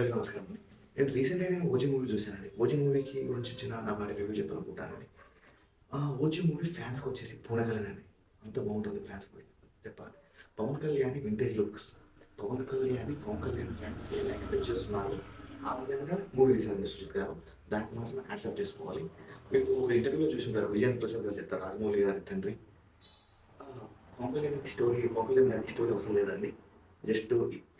అందరికీ నమస్కారం అండి. నేను రీసెంట్గా నేను ఓజీ మూవీ చూశానండి. ఓజీ మూవీకి గురించి చిన్న నా బాడీ రివ్యూ చెప్పాలనుకుంటానండి. ఆ ఓజీ మూవీ ఫ్యాన్స్కి వచ్చేసి పూనగలనండి అంత బాగుంటుంది ఫ్యాన్స్ చెప్పాలి. Pawan Kalyan vintage looks Pawan Kalyan Pawan Kalyan fans ఎలా ఎక్స్పెక్ట్ చేస్తున్నారు ఆ విధంగా మూవీ తీశారు సుజిత్ గారు. దానికి మాత్రం యాక్సెప్ట్ చేసుకోవాలి. మీకు ఇంటర్వ్యూలో చూసుంటారు విజయన్ ప్రసాద్ గారు చెప్తారు. రాజమౌళి గారి తండ్రి. పవన్ కళ్యాణ్ స్టోరీ పవన్ కళ్యాణ్ గారికి స్టోరీ అవసరం లేదండి జస్ట్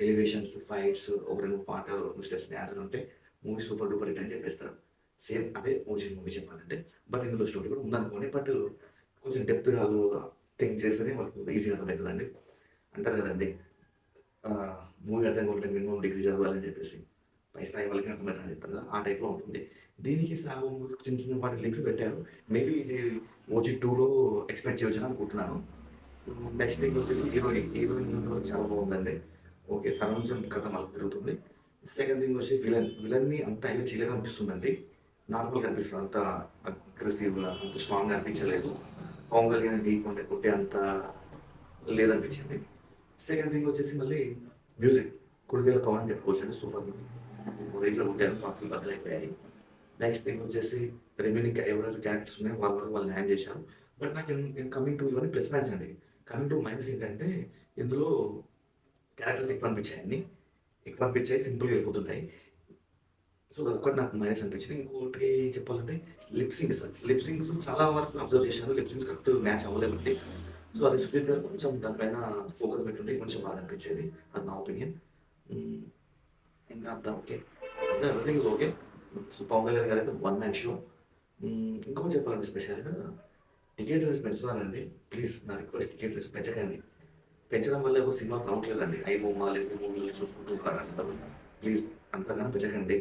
ఎలివేషన్స్ ఫైట్స్ ఒక రెండు పాటలు రెండు స్టెప్స్ డ్యాన్సర్ ఉంటే మూవీ సూపర్ డూపర్ హిట్ అని చెప్పేస్తారు. సేమ్ అదే మూవీ మూవీ చెప్పాలంటే. బట్ ఇందులో స్టోరీ కూడా ఉందనుకోండి బట్ కొంచెం డెప్త్గా థింక్ చేస్తేనే వాళ్ళకి ఈజీగా అర్థమవుతుందండి. అంటారు కదండి మూవీ అర్థం కావాలంటే మినిమం డిగ్రీ చదవాలని చెప్పేసి. పై స్థాయి వాళ్ళకి అర్థమవుతుందని చెప్తారు కదా ఆ టైప్లో ఉంటుంది. దీనికి సాగు చిన్న చిన్న వాటి లింక్స్ పెట్టారు. మేబీ ఇది ఓజీ టూలో ఎక్స్పెక్ట్ చేయొచ్చు అనుకుంటున్నాను. నెక్స్ట్ థింగ్ వచ్చేసి హీరోయిన్ హీరోయిన్ చాలా బాగుందండి ఓకే తన నుంచి కథ మళ్ళీ తిరుగుతుంది సెకండ్ థింగ్ వచ్చి విలన్ విలన్ని అంత హైలైట్ చేయలేదు అనిపిస్తుందండి నార్మల్గా అనిపిస్తుంది అంత అగ్రెసివ్గా అంత స్ట్రాంగ్గా అనిపించలేదు పవన్ కళ్యాణ్ డీప్ ఉండే కొట్టే అంత లేదనిపించింది సెకండ్ థింగ్ వచ్చేసి మళ్ళీ మ్యూజిక్ కుడిదేల పవన్ అని చెప్పుకోవచ్చు అండి సూపర్ రేట్లో కొట్టారు బాక్సులు బదులైపోయాయి నెక్స్ట్ థింగ్ వచ్చేసి రిమైనింగ్ ఎవరెవరి క్యారెక్టర్స్ ఉన్నాయి వాళ్ళు కూడా వాళ్ళు న్యాయం చేశారు. బట్ నాకు కమింగ్ టు ఇవన్నీ ప్లస్ మ్యాచ్ అండి. కమింగ్ టు మైనస్ ఏంటంటే ఇందులో క్యారెక్టర్స్ ఎక్కువ అనిపించాయండి ఎక్కువ అనిపించాయి సింపుల్గా వెళ్ళిపోతుంటాయి. సో అదొకటి నాకు మైనస్ అనిపించింది. ఇంకోటి చెప్పాలంటే లిప్సింగ్స్ లిప్సింగ్స్ చాలా వరకు అబ్జర్వ్ చేశాను. లిప్సింగ్స్ కరెక్ట్ మ్యాచ్ అవ్వలేమండి సో అది సుజిత్ గారు కొంచెం దానిపైన ఫోకస్ పెట్టుంటే కొంచెం బాగా అనిపించేది. అది నా ఒపీనియన్ hmm. ఇంకా అంతా ఓకే అంతా everything is okay so Pawan Kalyan గారు అయితే వన్ మ్యాన్ షో ఇంకొకటి చెప్పాలంటే స్పెషల్గా టికెట్ రేస్ పెంచుతున్నానండి. ప్లీజ్ నా రిక్వెస్ట్ టికెట్ రేస్ పెంచకండి. పెంచడం వల్ల ఒక సినిమా రావట్లేదండి. ఐ బొమ్మ లేకపోతే మూవీలు చూసుకుంటూ అంటారు ప్లీజ్ అంతగానో పెంచకండి.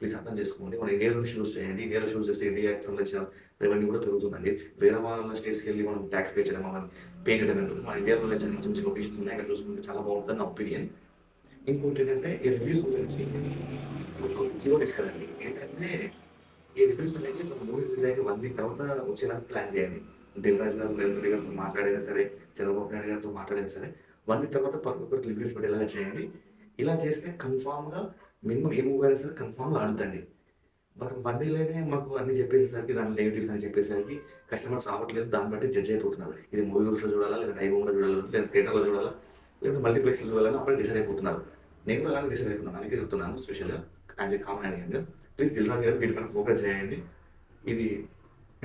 ప్లీజ్ అర్థం చేసుకోండి. మన ఇండియాలో షూస్ చేయండి. ఇండియాలో షూస్ చేస్తే ఇండియాకి సంబంధించిన రెవెన్యూ కూడా పెరుగుతుందండి. వేరే వాళ్ళ స్టేట్స్కి వెళ్ళి మనం ట్యాక్స్ పే చేయడం మనం పే చేయడం ఎందుకు? మన ఇండియాలో చిన్న చిన్న లొకేషన్స్ ఉన్నాయి. అక్కడ చూసుకుంటే చాలా బాగుంటుంది నా ఒపీనియన్ ఇంకోటి ఏంటంటే ఈ రివ్యూస్ గురించి జీవో తీసుకురండి ఏంటంటే ఈ రివ్యూస్ అనేది మూవీ రిలీజ్ అయ్యి వన్ వీక్ తర్వాత వచ్చేలా ప్లాన్ చేయండి. దిల్రాజ్ గారు రేవంత్ రెడ్డి గారితో సరే చంద్రబాబు నాయుడు గారితో మాట్లాడినా సరే వన్ వీక్ తర్వాత ప్రతి ఒక్కరికి రివ్యూస్ పెట్టేలాగా చేయండి. ఇలా చేస్తే కన్ఫామ్గా మినిమం ఏ మూవీ అయినా సరే కన్ఫామ్గా ఆడుతుంది బట్ వన్ డేలోనే మాకు అన్ని చెప్పేసేసరికి దాని నెగిటివ్స్ అని చెప్పేసరికి కస్టమర్స్ రావట్లేదు దాన్ని బట్టి జడ్జ్ అయిపోతున్నారు. ఇది మూవీ రూల్స్లో చూడాలా లేదా ఐబొమ్మలో చూడాలా లేదా థియేటర్లో చూడాలా లేదా మల్టీప్లెక్స్లో చూడాలని అప్పుడే డిసైడ్ అయిపోతున్నారు. నేను కూడా అలాగే డిసైడ్ అవుతున్నాను అందుకే చెప్తున్నాను స్పెషల్గా యాజ్ ఏ కామన్ అడిగాను ప్లీజ్ దిల్రాజ్ గారు వీటిపైన ఫోకస్ చేయండి. ఇది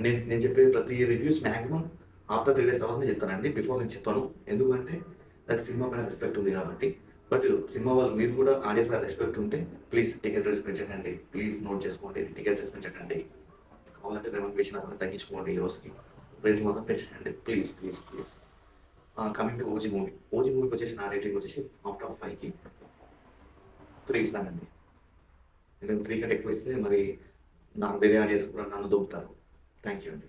నేను నేను చెప్పేది ప్రతి reviews maximum after three days తర్వాత చెప్తానండి. బిఫోర్ నేను చెప్పాను. ఎందుకంటే నాకు సినిమా పైన రెస్పెక్ట్ ఉంది కాబట్టి. బట్ సినిమా వాళ్ళు మీరు కూడా ఆడియన్స్ పైన రెస్పెక్ట్ ఉంటే ప్లీజ్ టికెట్ రేస్ పెంచకండి. ప్లీజ్ నోట్ చేసుకోండి. టికెట్ రేస్ పెంచకండి. కావాలంటే రెమండేషన్ అక్కడ తగ్గించుకోండి ఈ రోజుకి. రేట్ మాత్రం పెంచకండి. Please please please coming to OG movie OG మూవీకి వచ్చేసి నా రేటింగ్ వచ్చేసి అవుట్ ఆఫ్ ఫైవ్కి త్రీ ఇస్తానండి. ఎందుకంటే త్రీ కంటే ఎక్కువ ఇస్తే మరి నాకు వేరే ఆడియన్స్ కూడా నన్ను దొబ్బుతారు. థ్యాంక్ యూ అండి